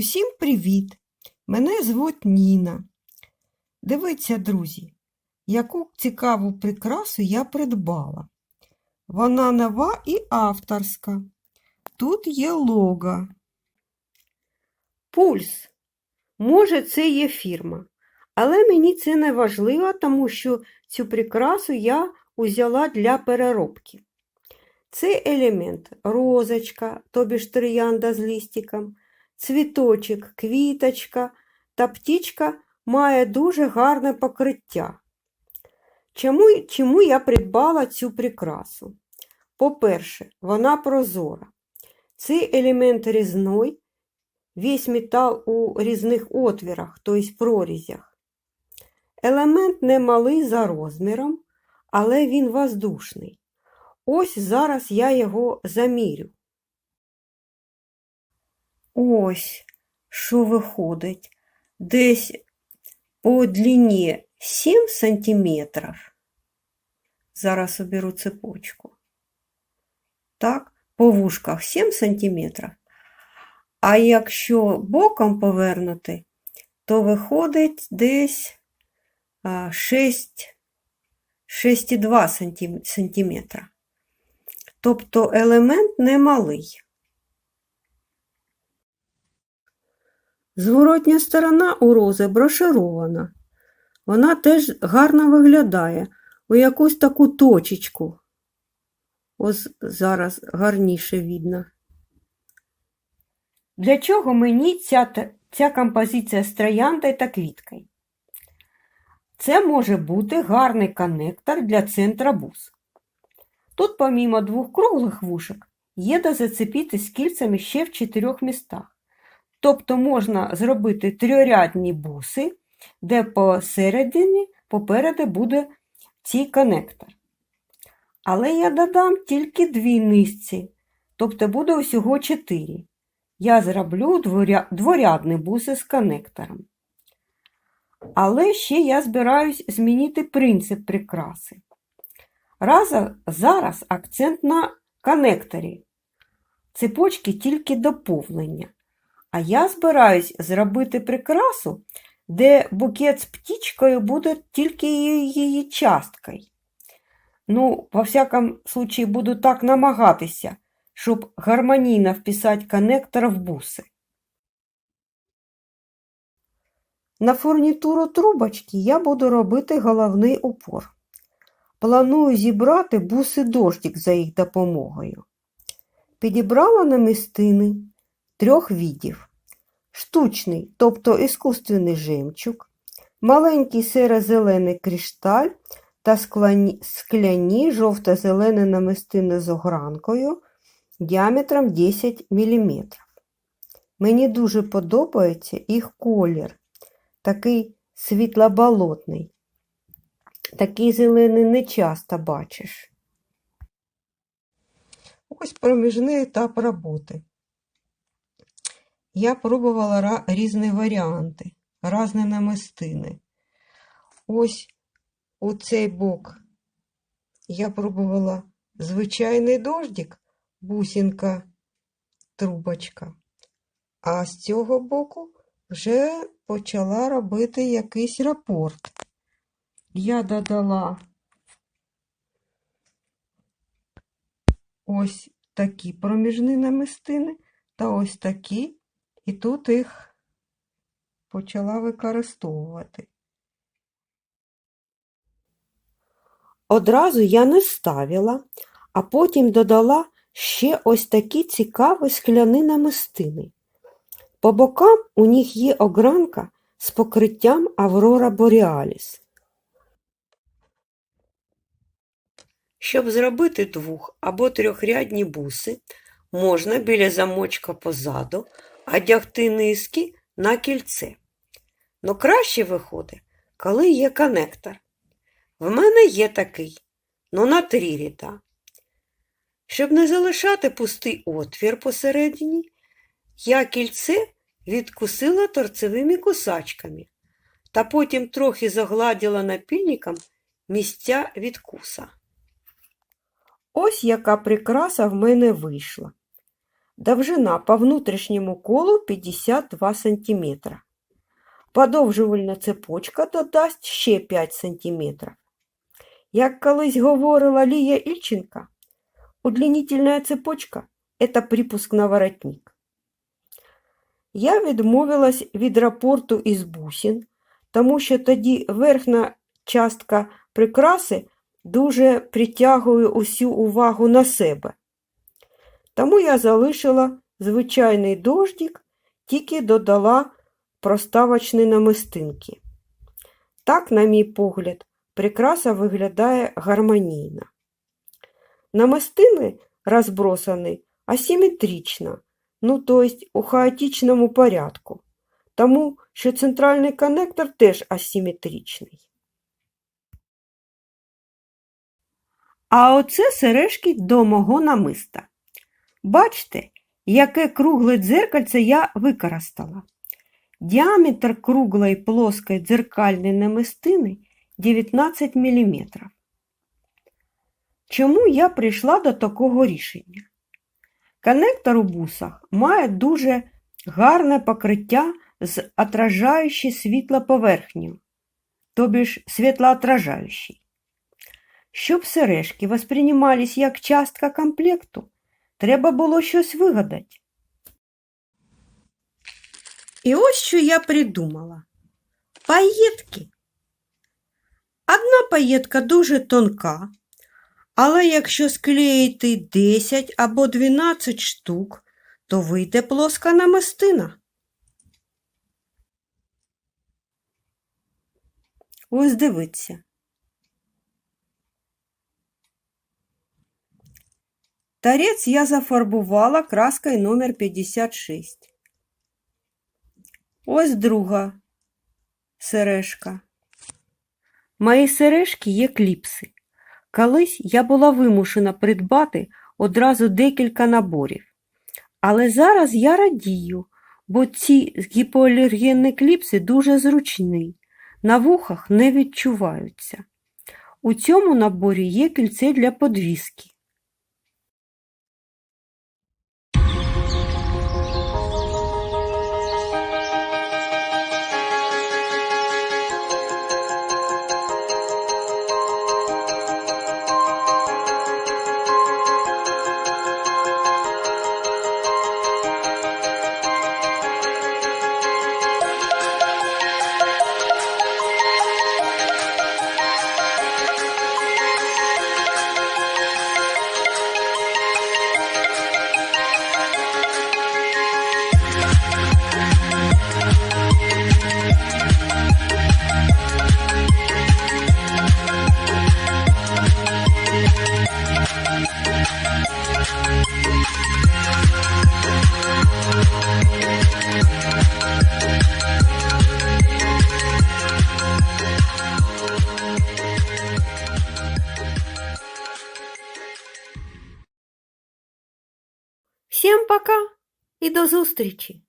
Усім привіт! Мене звуть Ніна. Дивіться, друзі, яку цікаву прикрасу я придбала. Вона нова і авторська. Тут є лого. Пульс. Може, це є фірма. Але мені це не важливо, тому що цю прикрасу я узяла для переробки. Цей елемент розочка, тобі ж троянда з лістиком, цвіточок, квіточка та птічка має дуже гарне покриття. Чому, чому я придбала цю прикрасу? По-перше, вона прозора. Цей елемент різной, весь метал у різних отвірах, тобто прорізях. Елемент не малий за розміром, але він воздушний. Ось зараз я його замірю. Ось, що виходить, десь по длині 7 сантиметрів. Зараз оберу цепочку. Так, по вушках 7 сантиметрів. А якщо боком повернути, то виходить десь 6, 6,2 сантиметра. Тобто елемент немалий. Зворотня сторона у рози броширована. Вона теж гарно виглядає у якусь таку точечку. Ось зараз гарніше видно. Для чого мені ця, ця композиція з трояндою та квіткою? Це може бути гарний коннектор для центра бус. Тут, помімо двох круглих вушок, є де зацепити з кільцями ще в чотирьох містах. Тобто можна зробити трьорядні буси, де посередині попереду буде цей коннектор. Але я додам тільки дві низці, тобто буде усього чотири. Я зроблю дворядні буси з коннектором. Але ще я збираюсь змінити принцип прикраси. Раз, зараз акцент на коннекторі. Цепочки тільки доповнення. А я збираюсь зробити прикрасу, де букет з птічкою буде тільки її часткою. Ну, во всякому случае, буду так намагатися, щоб гармонійно вписати коннектор в буси. На фурнітуру трубочки я буду робити головний упор. Планую зібрати буси-дождик за їх допомогою. Підібрала намистини трьох видів. Штучний, тобто іскусственний жемчуг, маленький серо-зелений кришталь та скляні, жовто-зелені намистини з огранкою діаметром 10 мм. Мені дуже подобається їх колір, такий світлоболотний. Такий зелений не часто бачиш. Ось проміжний етап роботи. Я пробувала різні варіанти, різні намистини. Ось у цей бок я пробувала звичайний дождик, бусинка, трубочка. А з цього боку вже почала робити якийсь рапорт. Я додала ось такі проміжні намистини та ось такі, і тут їх почала використовувати. Одразу я не ставила, а потім додала ще ось такі цікаві скляні намистини. По бокам у них є огранка з покриттям Аврора Боріаліс. Щоб зробити двох або трьохрядні буси, можна біля замочка позаду одягти низки на кільце. Но краще виходить, коли є коннектор. В мене є такий, ну на три ряда. Щоб не залишати пустий отвір посередині, я кільце відкусила торцевими кусачками та потім трохи загладила напільником місця відкуса. Ось яка прикраса в мене вийшла. Довжина по внутрішньому колу 52 см. Подовжувальна цепочка додасть ще 5 см. Як колись говорила Лія Ільченка, удлінительна цепочка – це припуск на воротник. Я відмовилась від рапорту із бусин, тому що тоді верхня частка прикраси дуже притягує усю увагу на себе. Тому я залишила звичайний дождик, тільки додала проставочні намистинки. Так, на мій погляд, прикраса виглядає гармонійно. Намистини розбросані асиметрично, ну, то есть у хаотичному порядку, тому що центральний коннектор теж асиметричний. А оце сережки до мого намиста. Бачите, яке кругле дзеркальце я використала. Діаметр круглої плоскої дзеркальної намистини 19 мм. Чому я прийшла до такого рішення? Коннектор у бусах має дуже гарне покриття з отражаючою світлоповерхнею, тобі ж світлоотражаючий. Щоб сережки восприймались як частка комплекту, треба було щось вигадати. І ось що я придумала. Паєтки. Одна паєтка дуже тонка, але якщо склеїти 10 або 12 штук, то вийде плоска намистина. Ось дивіться. Тарець я зафарбувала краскою номер 56. Ось друга сережка. Мої сережки є кліпси. Колись я була вимушена придбати одразу декілька наборів. Але зараз я радію, бо ці гіпоалергенні кліпси дуже зручні, на вухах не відчуваються. У цьому наборі є кільце для подвіски. Пока і до зустрічі!